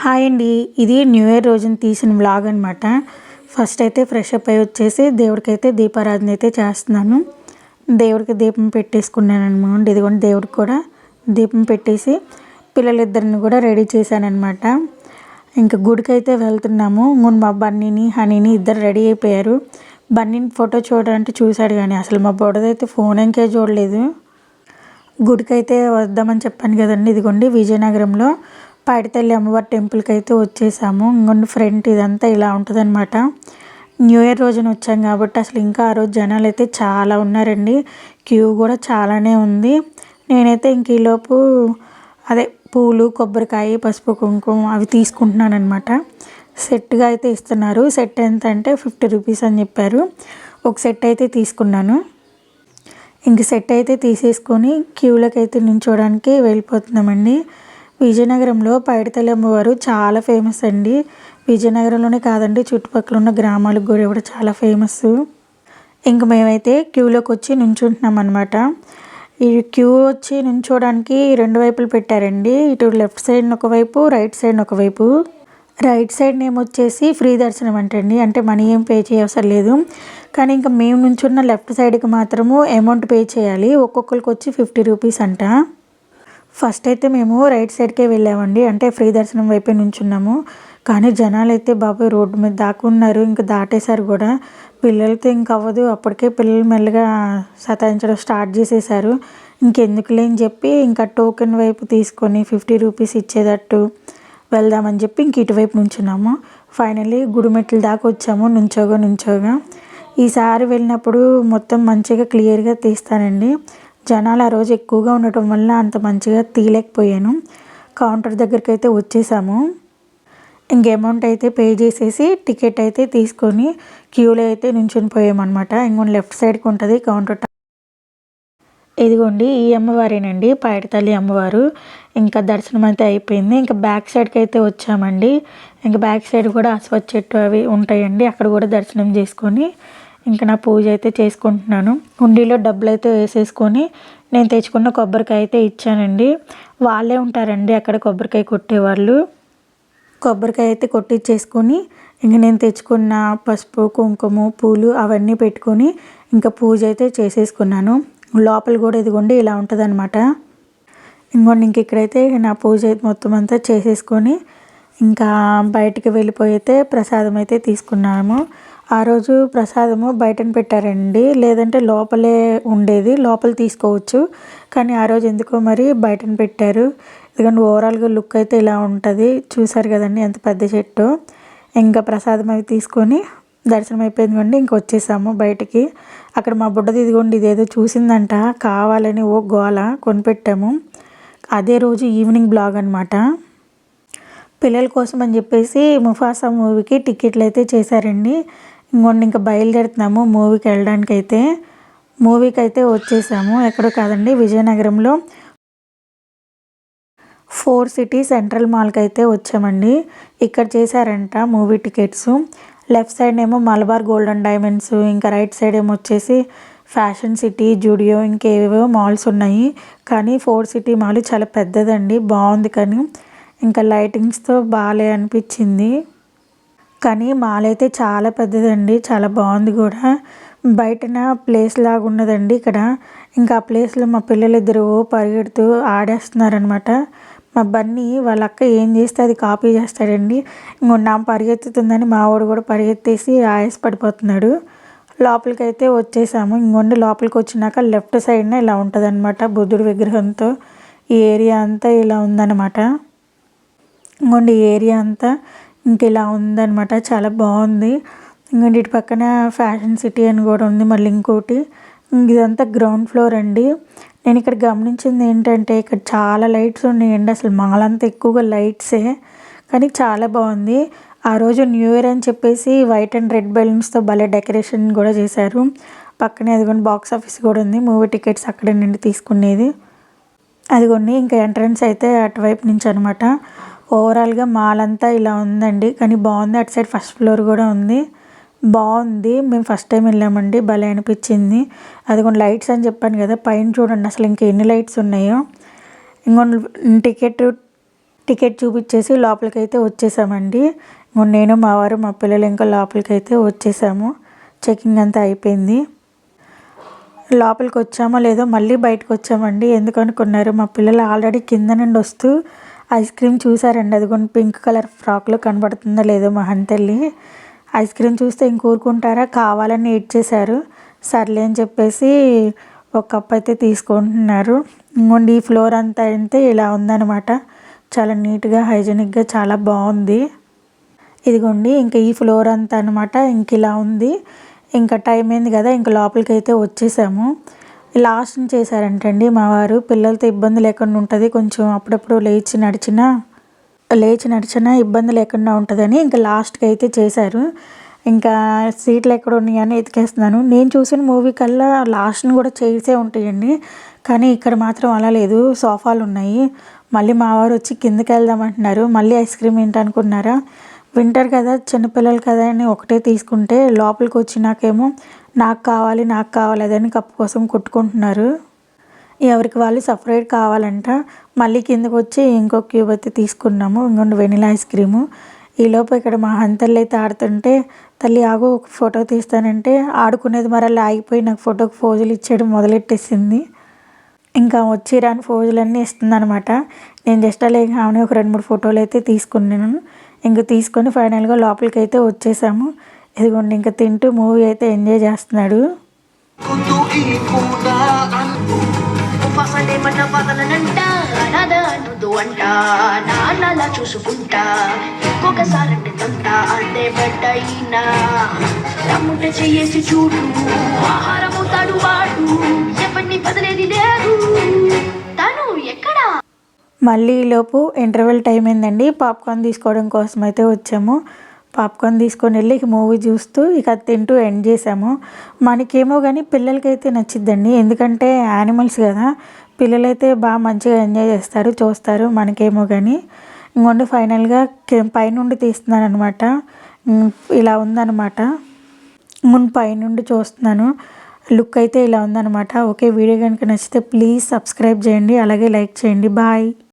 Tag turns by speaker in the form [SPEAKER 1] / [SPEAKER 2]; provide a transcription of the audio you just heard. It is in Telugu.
[SPEAKER 1] హాయ్ అండి. ఇది న్యూ ఇయర్ రోజున తీసిన వ్లాగ్ అనమాట ఫస్ట్ అయితే ఫ్రెష్ అప్ అయి వచ్చేసి దేవుడికైతే దీపారాధన అయితే చేస్తున్నాను. దేవుడికి దీపం పెట్టేసుకున్నాను అనమాట ఇదిగోండి దేవుడికి కూడా దీపం పెట్టేసి పిల్లలిద్దరిని కూడా రెడీ చేశాను అనమాట ఇంకా గుడికి అయితే వెళ్తున్నాము. ఇంకొండి మా బన్నీని హనీని ఇద్దరు రెడీ అయిపోయారు. బన్నీని ఫోటో చూడాలంటే చూశాడు కానీ అసలు మా బొడదైతే ఫోన్ ఇంకే చూడలేదు. గుడికి అయితే వద్దామని చెప్పాను కదండి. ఇదిగోండి విజయనగరంలో పాడితల్లి అమ్మవారి టెంపుల్కి అయితే వచ్చేసాము. ఇంకొండి ఫ్రంట్ ఇదంతా ఇలా ఉంటుందన్నమాట. న్యూ ఇయర్ రోజున వచ్చాం కాబట్టి అసలు ఇంకా ఆ రోజు జనాలు అయితే చాలా ఉన్నారండి. క్యూ కూడా చాలానే ఉంది. నేనైతే ఇంక ఈలోపు అదే పూలు కొబ్బరికాయ పసుపు కుంకుమ అవి తీసుకుంటున్నాను అనమాట సెట్గా అయితే ఇస్తున్నారు. సెట్ ఎంత అంటే ఫిఫ్టీ రూపీస్ అని చెప్పారు. ఒక సెట్ అయితే తీసుకున్నాను. ఇంక సెట్ అయితే తీసేసుకొని క్యూలోకి అయితే నించోడానికి వెళ్ళిపోతున్నామండి. విజయనగరంలో పైడితల్లి అమ్మవారు చాలా ఫేమస్ అండి. విజయనగరంలోనే కాదండి చుట్టుపక్కల ఉన్న గ్రామాలకు కూడా కూడా చాలా ఫేమస్ ఇంక మేమైతే క్యూలోకి వచ్చి నుంచుంటున్నాం అనమాట ఈ క్యూ వచ్చి నుంచోడానికి రెండు వైపులు పెట్టారండి. ఇటు లెఫ్ట్ సైడ్ ఒకవైపు రైట్ సైడ్ ఒకవైపు రైట్ సైడ్ నేమ్ వచ్చేసి ఫ్రీ దర్శనం అంటండి. అంటే మనీ ఏం పే చేయవసరం లేదు. కానీ ఇంకా మేము నుంచున్న లెఫ్ట్ సైడ్కి మాత్రము అమౌంట్ పే చేయాలి. ఒక్కొక్కరికి వచ్చి ఫిఫ్టీ రూపీస్ అంట. ఫస్ట్ అయితే మేము రైట్ సైడ్కే వెళ్ళామండి. అంటే ఫ్రీ దర్శనం వైపే నుంచున్నాము. కానీ జనాలు అయితే బాబాయ్ రోడ్డు మీద దాక్కున్నారు. ఇంకా దాటేశారు కూడా. పిల్లలతో ఇంక అవ్వదు. అప్పటికే పిల్లలు మెల్లగా సతాయించడం స్టార్ట్ చేసేసారు ఇంకెందుకులే అని చెప్పి ఇంకా టోకెన్ వైపు తీసుకొని ఫిఫ్టీ రూపీస్ ఇచ్చేటట్టు వెళ్దామని చెప్పి ఇంక ఇటువైపు నుంచున్నాము. ఫైనల్లీ గుడిమెట్ల దాకా వచ్చాము. నుంచోగా నుంచోగా. ఈసారి వెళ్ళినప్పుడు మొత్తం మంచిగా క్లియర్గా తీస్తానండి. జనాలు ఆ రోజు ఎక్కువగా ఉండటం వల్ల అంత మంచిగా తీయలేకపోయాను. కౌంటర్ దగ్గరికి అయితే వచ్చేసాము. ఇంక అమౌంట్ అయితే పే చేసేసి టికెట్ అయితే తీసుకొని క్యూలో అయితే నుంచుని పోయామన్నమాట ఇంకొన్ని లెఫ్ట్ సైడ్కి ఉంటుంది కౌంటర్ ఇదిగోండి ఈ అమ్మవారేనండి పాయటతల్లి అమ్మవారు. ఇంకా దర్శనం అయితే అయిపోయింది. ఇంకా బ్యాక్ సైడ్కి అయితే వచ్చామండి. ఇంకా బ్యాక్ సైడ్ కూడా అశ్వత్ చెట్టు అవి ఉంటాయండి. అక్కడ కూడా దర్శనం చేసుకొని ఇంకా నా పూజ అయితే చేసుకుంటున్నాను. హుండీలో డబ్బులు అయితే వేసేసుకొని నేను తెచ్చుకున్న కొబ్బరికాయ అయితే ఇచ్చానండి. వాళ్ళే ఉంటారండి అక్కడ కొబ్బరికాయ కొట్టేవాళ్ళు. కొబ్బరికాయ అయితే కొట్టించేసుకొని ఇంక నేను తెచ్చుకున్న పసుపు కుంకుమ పూలు అవన్నీ పెట్టుకొని ఇంకా పూజ అయితే చేసేసుకున్నాను. లోపల కూడా ఇదిగోండి ఇలా ఉంటుంది అనమాట ఇంకోండి ఇంక ఇక్కడైతే నా పూజ అయితే మొత్తం అంతా చేసేసుకొని ఇంకా బయటికి వెళ్ళిపోయి అయితే ప్రసాదం అయితే తీసుకున్నాము. ఆ రోజు ప్రసాదము బయటన పెట్టారండి. లేదంటే లోపలే ఉండేది. లోపల తీసుకోవచ్చు. కానీ ఆ రోజు ఎందుకో మరి బయటన పెట్టారు. ఎందుకంటే ఓవరాల్గా లుక్ అయితే ఇలా ఉంటుంది. చూసారు కదండి ఎంత పెద్ద చెట్టు. ఇంకా ప్రసాదం అవి తీసుకొని దర్శనం అయిపోయింది కండి ఇంక వచ్చేసాము బయటికి. అక్కడ మా బుడ్డది ఇదిగోండి ఇదేదో చూసిందంట. కావాలని ఓ గోల కొనిపెట్టాము. అదే రోజు ఈవినింగ్ బ్లాగ్ అనమాట పిల్లల కోసం అని చెప్పేసి ముఫాసా మూవీకి టికెట్లు అయితే చేశారండి. ఇంకొన్ని ఇంకా బయలుదేరుతున్నాము మూవీకి వెళ్ళడానికి అయితే మూవీకి అయితే వచ్చేసాము. ఎక్కడో కాదండి విజయనగరంలో. ఫోర్ సిటీ సెంట్రల్ మాల్కి అయితే వచ్చామండి. ఇక్కడ చేశారంట మూవీ టికెట్స్. లెఫ్ట్ సైడ్ ఏమో మలబార్ గోల్డెన్ డైమండ్స్ ఇంకా రైట్ సైడ్ ఏమో వచ్చేసి ఫ్యాషన్ సిటీ జూడియో ఇంకేవేవో మాల్స్ ఉన్నాయి. కానీ ఫోర్ సిటీ మాల్ చాలా పెద్దదండి బాగుంది కానీ ఇంకా లైటింగ్స్తో బాగాలే అనిపించింది. కానీ మాల్ అయితే చాలా పెద్దదండి చాలా బాగుంది కూడా. బయటన ప్లేస్ లాగా ఉన్నదండి ఇక్కడ. ఇంకా ఆ ప్లేస్లో మా పిల్లలు ఇద్దరు పరిగెడుతూ ఆడేస్తున్నారనమాట మా బన్నీ వాళ్ళ అక్క ఏం చేస్తే అది కాపీ చేస్తాడండి. ఇంకో నా పరిగెత్తుతుందని మా వాడు కూడా పరిగెత్తేసి ఆయాస పడిపోతున్నాడు. లోపలికి అయితే వచ్చేసాము. ఇంకొండి లోపలికి వచ్చినాక లెఫ్ట్ సైడ్నే ఇలా ఉంటుంది అనమాట బుద్ధుడి విగ్రహంతో. ఈ ఏరియా అంతా ఇలా ఉందన్నమాట. ఇంకోండి ఏరియా అంతా ఇంక ఇలా ఉందన్నమాట. చాలా బాగుంది. ఇంకా ఇటు పక్కన ఫ్యాషన్ సిటీ అని కూడా ఉంది మళ్ళీ ఇంకోటి. ఇదంతా గ్రౌండ్ ఫ్లోర్ అండి. నేను ఇక్కడ గమనించింది ఏంటంటే ఇక్కడ చాలా లైట్స్ ఉన్నాయండి. అసలు మాలంతా ఎక్కువగా లైట్సే. కానీ చాలా బాగుంది. ఆ రోజు న్యూ ఇయర్ అని చెప్పేసి వైట్ అండ్ రెడ్ బెలూన్స్తో భలే డెకరేషన్ కూడా చేశారు. పక్కనే అదిగోండి బాక్స్ ఆఫీస్ కూడా ఉంది. మూవీ టికెట్స్ అక్కడే నుండి తీసుకునేది. అదిగోండి ఇంకా ఎంట్రన్స్ అయితే అటువైపు నుంచి అనమాట ఓవరాల్గా మాల్ అంతా ఇలా ఉందండి. కానీ బాగుంది. అటు సైడ్ ఫస్ట్ ఫ్లోర్ కూడా ఉంది. బాగుంది. మేము ఫస్ట్ టైం వెళ్ళామండి. భలే అనిపించింది. అదిగోండి లైట్స్ అని చెప్పాను కదా పైన చూడండి. అసలు ఇంకా ఎన్ని లైట్స్ ఉన్నాయో. ఇంకొన్ని టికెట్ టికెట్ చూపించేసి లోపలికైతే వచ్చేసామండి. నేను మా వారు మా పిల్లలు ఇంకా లోపలికైతే వచ్చేసాము. చెకింగ్ అంతా అయిపోయింది. లోపలికి వచ్చామో లేదో మళ్ళీ బయటకు వచ్చామండి. ఎందుకు అనుకున్నారు? మా పిల్లలు ఆల్రెడీ కింద నుండి వస్తూ ఐస్ క్రీమ్ చూసారండి. అది కొన్ని పింక్ కలర్ ఫ్రాక్లో కనబడుతుందో లేదో మహన్ తల్లి. ఐస్ క్రీమ్ చూస్తే ఇంక కావాలని కావాలని చేశారు. సర్లే అని చెప్పేసి ఒక కప్ అయితే తీసుకుంటున్నారు. ఇంకోండి ఈ ఫ్లోర్ అంతా అయితే ఇలా ఉందన్నమాట. చాలా నీట్గా హైజెనిక్గా చాలా బాగుంది. ఇదిగోండి ఇంకా ఈ ఫ్లోర్ అంతా అనమాట ఇంక ఇలా ఉంది. ఇంకా టైం అయింది కదా ఇంకా లోపలికి అయితే వచ్చేసాము. లాస్ట్ చేశారంటండి. మా వారు పిల్లలతో ఇబ్బంది లేకుండా ఉంటుంది. కొంచెం అప్పుడప్పుడు లేచి నడిచినా లేచి నడిచినా ఇబ్బంది లేకుండా ఉంటుందని ఇంకా లాస్ట్కి అయితే చేశారు. ఇంకా సీట్లు ఎక్కడ ఉన్నాయని ఎతికేస్తున్నాను. నేను చూసిన మూవీ కల్లా లాస్ట్ని కూడా చేసే ఉంటాయండి. కానీ ఇక్కడ మాత్రం అలా లేదు. సోఫాలు ఉన్నాయి. మళ్ళీ మా వారు వచ్చి కిందకి వెళ్దామంటున్నారు మళ్ళీ ఐస్ క్రీమ్ ఏంటనుకున్నారా? వింటర్ కదా చిన్నపిల్లలు కదా అని ఒకటే తీసుకుంటే లోపలికి వచ్చినాకేమో నాకు కావాలి నాకు కావాలి అదని కప్పు కోసం కొట్టుకుంటున్నారు. ఎవరికి వాళ్ళు సపరేట్ కావాలంట. మళ్ళీ కిందకు వచ్చి ఇంకో క్యూబ్ అయితే తీసుకున్నాము. ఇంకొండి వెనిలా ఐస్ క్రీము. ఈలోపు ఇక్కడ మా హంతల్లి అయితే ఆడుతుంటే తల్లి ఆగు ఒక ఫోటో తీస్తానంటే. ఆడుకునేది మరలా ఆగిపోయి నాకు ఫోటోకి ఫోజులు ఇచ్చేయడం మొదలెట్టేసింది. ఇంకా వచ్చి రాని ఫోజులన్నీ ఇస్తుంది అనమాట నేను జస్ట్ అలా ఆమె ఒక రెండు మూడు ఫోటోలు అయితే తీసుకున్నాను. ఇంక తీసుకొని ఫైనల్గా లోపలికి అయితే వచ్చేసాము. ఇదిగోండి ఇంకా తింటూ మూవీ అయితే ఎంజాయ్ చేస్తున్నాడు.
[SPEAKER 2] చూసుకుంటా ఇంకొకసారంటే తంట అంటే బిడ్డయినా రమ్ముంటే చేసి చూడు ఆహారం అవుతాడు వాడు ఎవరిని బదిలేది లేదు తను ఎక్కడా
[SPEAKER 1] మళ్ళీ ఈలోపు ఇంటర్వెల్ టైం అయిందండి పాప్కార్న్ తీసుకోవడం కోసం అయితే వచ్చాము. పాప్కార్న్ తీసుకొని వెళ్ళి మూవీ చూస్తూ ఇక అది తింటూ ఎండ్ చేసాము. మనకేమో కానీ పిల్లలకైతే నచ్చిద్దండి. ఎందుకంటే యానిమల్స్ కదా పిల్లలైతే బాగా మంచిగా ఎంజాయ్ చేస్తారు చూస్తారు మనకేమో కానీ ఇంకొండి ఫైనల్గా పైనుండి తీస్తున్నాను అనమాట ఇలా ఉందన్నమాట. ముందు పైనుండి చూస్తున్నాను. లుక్ అయితే ఇలా ఉందన్నమాట. ఓకే వీడియో కనుక నచ్చితే ప్లీజ్ సబ్స్క్రైబ్ చేయండి. అలాగే లైక్ చేయండి. బాయ్.